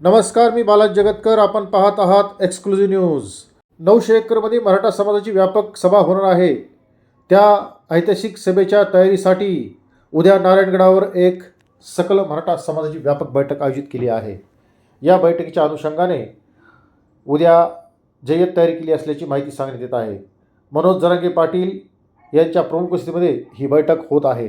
नमस्कार मी बालाज जगतकर. आपण पाहत आहात एक्सक्लुझिव्ह न्यूज नऊशे एकरमध्ये मराठा समाजाची व्यापक सभा होणार आहे. त्या ऐतिहासिक सभेच्या तयारीसाठी उद्या नारायणगडावर एक सकल मराठा समाजाची व्यापक बैठक आयोजित केली आहे. या बैठकीच्या अनुषंगाने उद्या जय्यत तयारी केली असल्याची माहिती सांगण्यात येत आहे. मनोज जरांगे पाटील यांच्या प्रमुख उपस्थितीमध्ये ही बैठक होत आहे.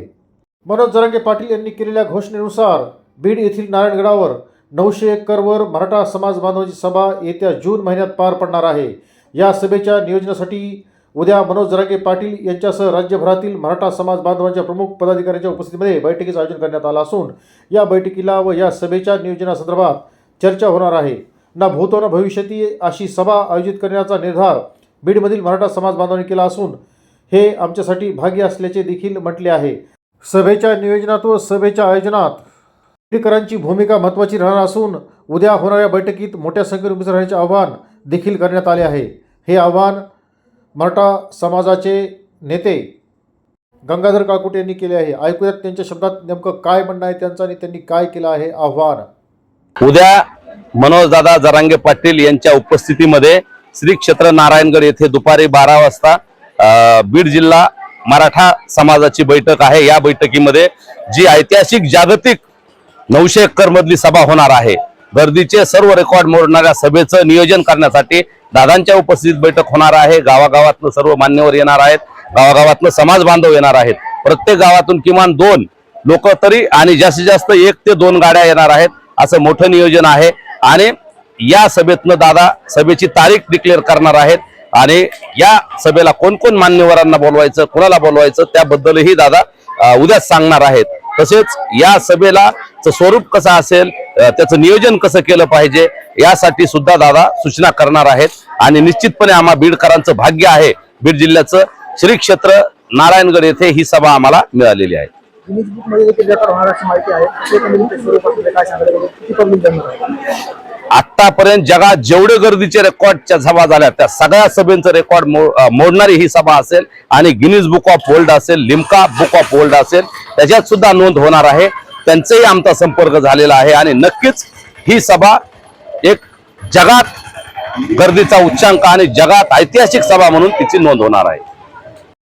मनोज जरांगे पाटील यांनी केलेल्या घोषणेनुसार बीड येथील नारायणगडावर नऊशे एकरवर मराठा समाज बांधवांची सभा येत्या जून महिन्यात पार पडणार आहे. या सभेच्या नियोजनासाठी उद्या मनोज जरागे पाटील यांच्यासह राज्यभरातील मराठा समाज बांधवांच्या प्रमुख पदाधिकाऱ्यांच्या उपस्थितीमध्ये बैठकीचं आयोजन करण्यात आलं असून या बैठकीला व या सभेच्या नियोजनासंदर्भात चर्चा होणार आहे. ना भूतो ना भविष्यती अशी सभा आयोजित करण्याचा निर्धार बीडमधील मराठा समाज बांधवांनी केला असून हे आमच्यासाठी भाग्य असल्याचे देखील म्हटले आहे. सभेच्या नियोजनात व सभेच्या आयोजनात बीडकरांची भूमिका महत्त्वाची राहणार असून उद्या होणाऱ्या बैठकीत मोठ्या संख्येने उपस्थित राहण्याचे आव्हान देखील करण्यात आले आहे. हे आव्हान मराठा समाजाचे नेते गंगाधर काळकुट यांनी केले आहे. ऐकूयात त्यांच्या शब्दात नेमकं काय म्हणणं आहे त्यांचं आणि त्यांनी काय केलं आहे आव्हान. उद्या मनोजदादा जरांगे पाटील यांच्या उपस्थितीमध्ये श्री क्षेत्र नारायणगड येथे दुपारी बारा वाजता बीड जिल्हा मराठा समाजाची बैठक आहे. या बैठकीमध्ये जी ऐतिहासिक जागतिक नऊशे एकर मधली सभा होणार आहे. गर्दीचे सर्व रेकॉर्ड मोडणाऱ्या सभेचं नियोजन करण्यासाठी दादांच्या उपस्थितीत बैठक होणार आहे. गावागावातनं सर्व मान्यवर येणार आहेत. गावागावातनं समाज बांधव येणार आहेत. प्रत्येक गावातून किमान दोन लोक तरी आणि जास्तीत जास्त एक ते दोन गाड्या येणार आहेत. असं मोठं नियोजन आहे. आणि या सभेतनं दादा सभेची तारीख डिक्लेअर करणार आहेत. आणि या सभेला कोण कोण मान्यवरांना बोलवायचं कोणाला बोलवायचं त्याबद्दलही दादा उद्याच सांगणार आहेत. तसेच या सभेला स्वरूप कसं असेल त्याचं नियोजन कसं केलं पाहिजे यासाठी सुद्धा दादा सूचना करणार आहेत. आणि निश्चितपणे आम्हा बीडकरांचं भाग्य आहे. बीड जिल्ह्याचं श्री क्षेत्र नारायणगड येथे ही सभा आम्हाला मिळालेली आहे. माहिती आहे? आतापर्यंत जगात जेवढे गर्दीचे रेकॉर्डच्या सभा झाल्या त्या सगळ्या सभेंचं रेकॉर्ड मो- मोडणारी ही सभा असेल आणि गिनीज बुक ऑफ वर्ल्ड असेल लिम्का बुक ऑफ वर्ल्ड असेल त्याच्यात सुद्धा नोंद होणार आहे. त्यांचाही आमचा संपर्क झालेला आहे आणि नक्कीच ही सभा एक जगात गर्दीचा उच्चांक आणि जगात ऐतिहासिक सभा म्हणून तिची नोंद होणार आहे.